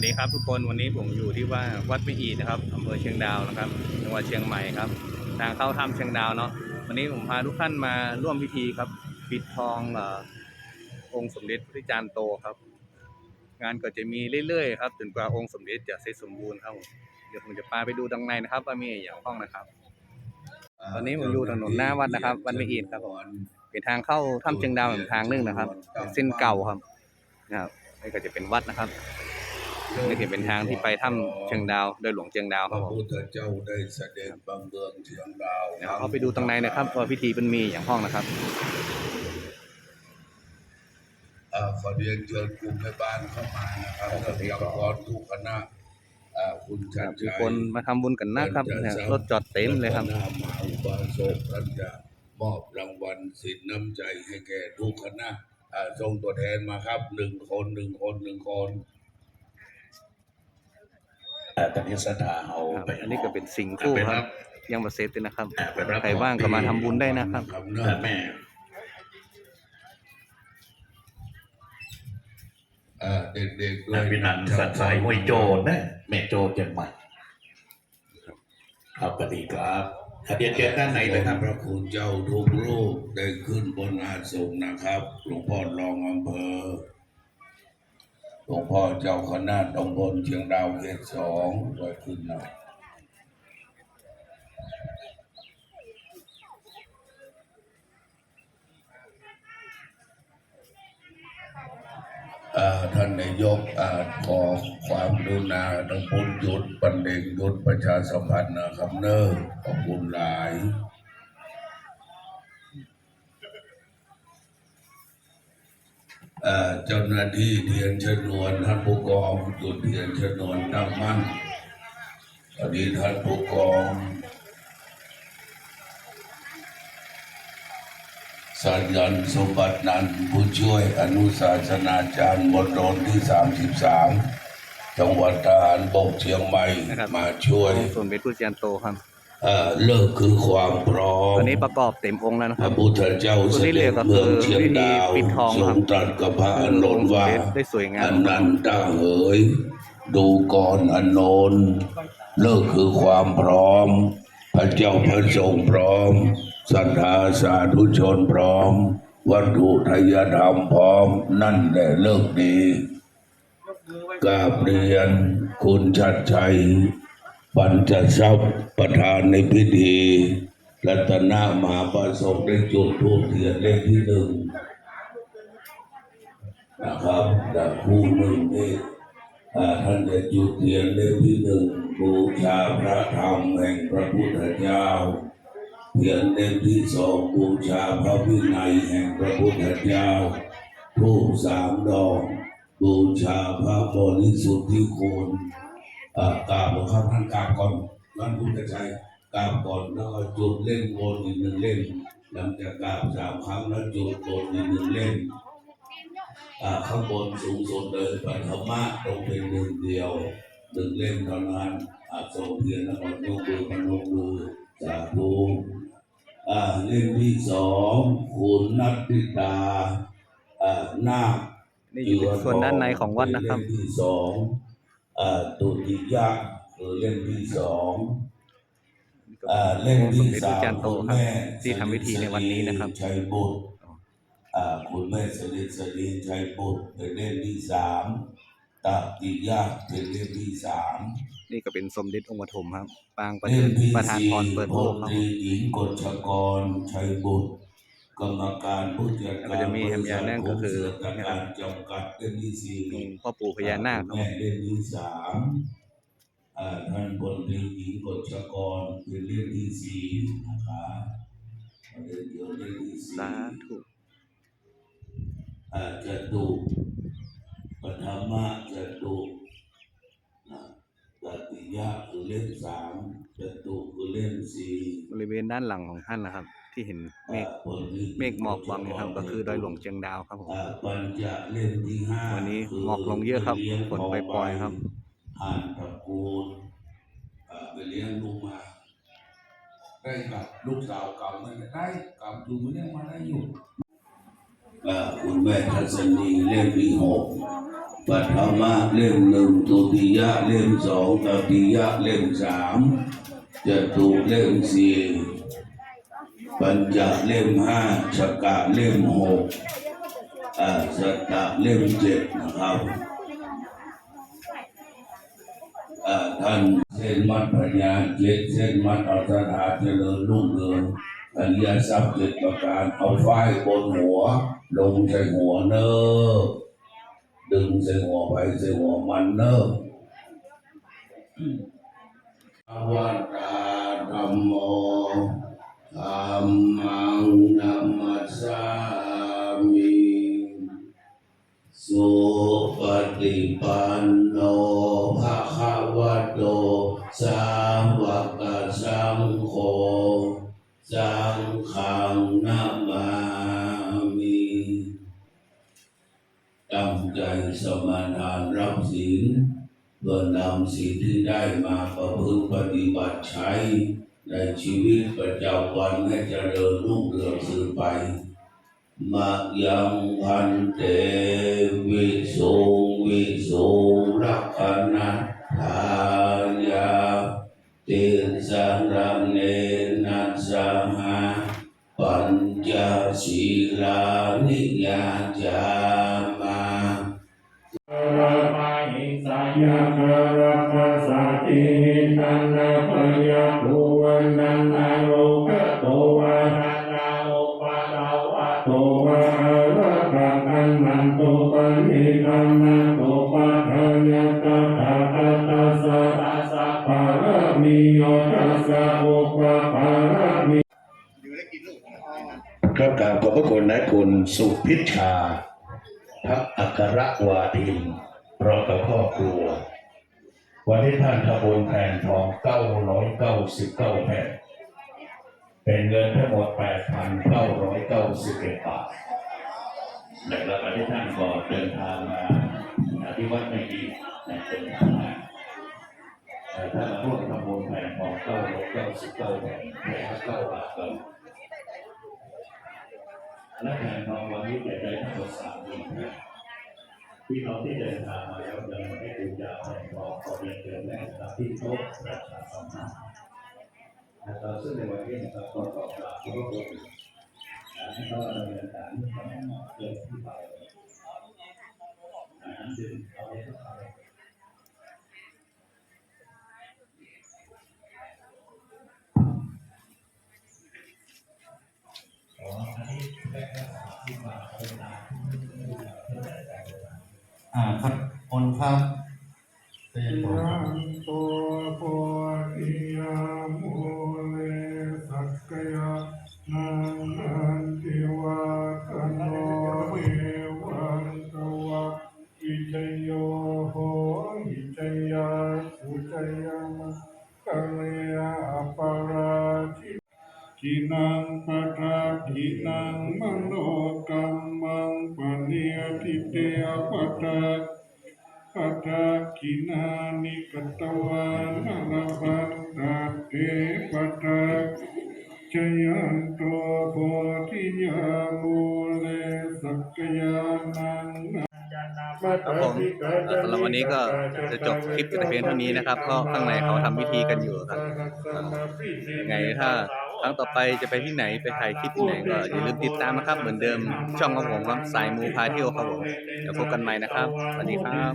วัสดีครับทุกคนวันนี้ผมอยู่ที่ว่าวัดไม่อีนะครับอำเภอเชียงดาวนะครับจังหวัดเชียงใหม่ครับทางเข้าถ้ำเชียงดาวเนาะวันนี้ผมพาทุกท่านมาร่วมพิธีครับปิดทองอองค์สมเด็จพระจารย์โตครับ งานก็จะมีเรื่อยๆครับจนกว่าองค์สมเด็จจะเสร็จสมบูรณ์ครับผมเดี๋ยวผมจะพาไปดูดังในนะครับว่ามีอย่างห้องนะครับ ตอนนี้ผมอยู่ถนนหน้าวัดนะครับวัดไม่อีครับผมเป็นทางเข้าถ้ำเชียงดาวอีกทางหนึงนะครับ เส้นเก่าครับนะครับนี่ก็จะเป็นวัดนะครับ นี่คือเป็นทางที่ไปถ้ำเชียงดาวโดยหลวงเชียงดาวพครับระผมพุทธเจ้าได้เสด็จบังเบืองเชียงดาวเดี๋ยวเขาไปดูตรงในนะครับว่าพิธีเป็นมีอย่างห้องนะครับ เอ่อขอเรียนเชิญกลุ่มแม่บ้านเข้ามานะครับเรื่องยังกรทุกคณะเอ่อคุณชันมีชัย คนมาทำบุญกันนะครับเนี่ยรถจอดเต็มเลยครับคณะมหาอุบาสกท่านจะมอบรางวัลสินน้ำใจให้แก่ทุกคณะเอ่อส่งตัวแทนมาครับหนึ่งคนหนึ่งคนหนึ่งคนแต่ตอนนี้สถาเอาครับไปอันนี้ก็เป็นสิ่งคู่ครับ ยังประเสร็จเลยนะครับไปรับใครว่างก็มาทำบุญได้นะครับครับเอเนื่ออแม่เอ่อเด็กๆด้วนายยพินันสัตย์สายห้วยโจนนะแม่โจนเชียงใหม่ครับสวัสดีครับเรียนเชิญด้านไหนเลยครับพระคุณเจ้าทุกรูปได้ขึ้นบนอาสมนะครับ หลวงพ่อรองอำเภอ หลวงพ่อเจ้าคณะตำบลเชียงดาวเขตสองไว้ขึ้นหนะอ่อท่านนายกอ่อขอความกรุณาต้องพ้นหยุดปันเด็งหยุดประชาสัมพันธ์นะครับเนอะขอบคุณหลาย เอ่อเจ้าหน้าที่เทียนชนวนท่านผู้กองจุดเทียนชนวนตั้งมั่นสวัสดีท่านผู้กองสัญญาณสมบัตินันท์ผู้ช่วยอนุศาสนาจารย์บนโดนที่ 33 จังหวัดทหารบกเชียงใหม่นะครับมาช่วยองค์สมเด็จพระจารย์โตครับ เอ่อเลิกคือความพร้อมตอนนี้ประกอบเต็มองค์แล้วนะพครัระบพุทธเจ้าเสด็จเมืองเชียงดาวปิดทองทรครังบตรัสกับพระอานนท์ว่า ได้สวยงามอันนั้นตาเหยดูก่อนอนนนท์เลิกคือความพร้อม พระเจ้าพระสงฆ์พร้อมศรัทธาสาธุชนพร้อม วัตถุทายธรรมพร้อม นั่นแหละเลิกดีกราบเรียนคุณชัดชัย ปัญจทรัพย์ประธานในพิธี รัตนามหาประสบได้จุดทูปเทียนเลขที่หนึ่งนะครับแต่คู่หนึ่งนี่อ่าท่านจะจุดเทียนเล่มที่หนึ่งบูชาพระธรรมแห่งพระพุทธเจ้าเทียนเล่มที่สองบูชาพระวินัยแห่งพระพุทธเจ้าทูปสามดอกบูชาพระบริสุทธิคุณ กราบหลวงพ่อท่านกราบก่อนท่านพุทธชัยกราบก่อนแล้วก็จุดเล่มวนอีกหนึ่งเล่มหลังจากกราบสามครั้งแล้วจุดวนอีกหนึ่งเล่มข้างบนสูงสุดเลยปฐมะต้องเป็นหนึ่งเดียวหนึ่งเล่มเท่านั้นอาโศเทียนแล้วก็ยกมือพนมมือสาธุอ่าเล่มที่สองคุณนัตติตาอ่านานี่อยู่ส่วนด้านในของวัดนะครับเล่มที่สอง อ่าตุติยะคือเล่มที่สองอ่าเล่มองค์สที่มเด็จพสาระมจารย์โตคุณครับแม่ที่ทำพิธีในวันนี้นะครับชัยบุตรอ่าคุณแม่สนิทสนิทชัยบุตรเป็นเล่มที่สามตาติยะเป็นเล่มที่สามนี่ก็เป็นสมเด็จองค์ปฐมครับปางประเล่มที่ประธานสี่พรเปิดพโลลกครับตรีหญิงกฎชกรชัยบุตร กรรมการผู้จัดแล้วก็การจะมีแฮมยาแน่นก็คือเสือการจำกัดเล่มที่สี่องค์พ่อปู่พญานาคครับแม่เล่มที่สามอ่าท่านพลตรีหญิงกฎชกรเป็นเล่มที่สี่นะคะเล่มเดียวเล่มที่สี่สาธุอาจตุปฐมะจตุนะตติยะคือเล่มสามจตุคือเล่มสี่บริเวณด้านหลังของท่านนะครับ ที่เห็นเมฆอ่าผลที่เมฆหมอกบังนะครับก็คือดอยหลวงเชียงดาวครับผมอ่าปัญจเล่มที่ห้าวันนี้คืหมอกลงเยอะครับลี้งฝนปล่อยๆครับอ่านตระกูลอ่าไปเลี้ยงลูกมา ได้กับลูกสาวเก่านั่นแหละได้กับดูมันยังมาได้อยู่อ่าคุณแม่ทัศนีเล่มที่หกปัทมะเล่มหนึ่งตุติยะเล่มสองตติยะเล่มสามจตุเล่มสี่ ปัญจเล่มห้าชกะเล่มหกสัตะเล่มเจ็ดนะครับอ่าท่านเส้นมัดปัญญาเจ็ดเส้นมัดอัตถาเจริญรุ่งเรืองอริยทรัพย์เจ็ดประการเอาไฟบนหัว ลงใส่หัวเนอดึงใส่หัวไปใส่หัวมันเนอะอวัตตาธรรมโม งนามามิตั้งใจสมาทานรับศีลเพื่อนำศีลที่ได้มาประพฤติปฏิบัติใช้ในชีวิตประจำวันให้เจริญรุ่งเรืองสืบไปมะยังพันเตวิสุงวิสุงรักขณะทายาเตสังรัง ลานิยาจามาระมาหิสายาคาระมัสสตินันนาปยาภูวันนันนาโลกโตวานานาโอปาดาวะโตวาระกังมันโตปันนิกัมนาโตปัฏญาตาคตสะตัสะปะระมิโยตัสสะอุ ครับกราบขอบพระคุณนะคุณสุพิชชาพักอัครวาทินพร้อมกับครอบครัว วันที่ท่านขบวนแผ่นทอง999แผ่นเป็นเงินทั้งหมด8,991บาทและแล้ววันที่ท่านก็เดินทางมาที่วัดไม่ดีเดินทางมาแต่ถ้ามาร่วมขบวนแผ่นทอง999แผ่นแผ่นละ9บาทก็ และแผนทองวันนี้แจกได้ทั้งหมดสามหมื่นพี่น้องที่เดินทางมาแล้วยังไม่ได้ดูยาแผนทองขอเรียนเชิญแม่ตามที่โต๊ะประชาสัมพันธ์นะครับซึ่งในวันนี้นะครับก็ขอกราบขอบพระคุณให้เขาดำเนินการที่ทำให้เกิดที่ไปอาหารดื่มเอาไว้ทุกท่าน อ่าครับอนครับเรียนตัวโพ เนียทิเตอปะทาปัตกินานิกตวานาลพันตาเตปัตจยันโตโพธิยามูเลสักยานังครับผมเอ่อสำหรับวันนี้ก็จะจบคลิปแต่เพียงเท่านี้นะครับ ก็ข้างในเขาทำพิธีกันอยู่ครับยังไงถ้า ครั้งต่อไปจะไปที่ไหนไปถ่ายคลิปที่ไหนก็อย่าลืมติดตามนะครับ เหมือนเดิมช่องของผมครับสายมูพาเที่ยวครับผมเดี๋ยวพบกันใหม่นะครับสวัสดีครับ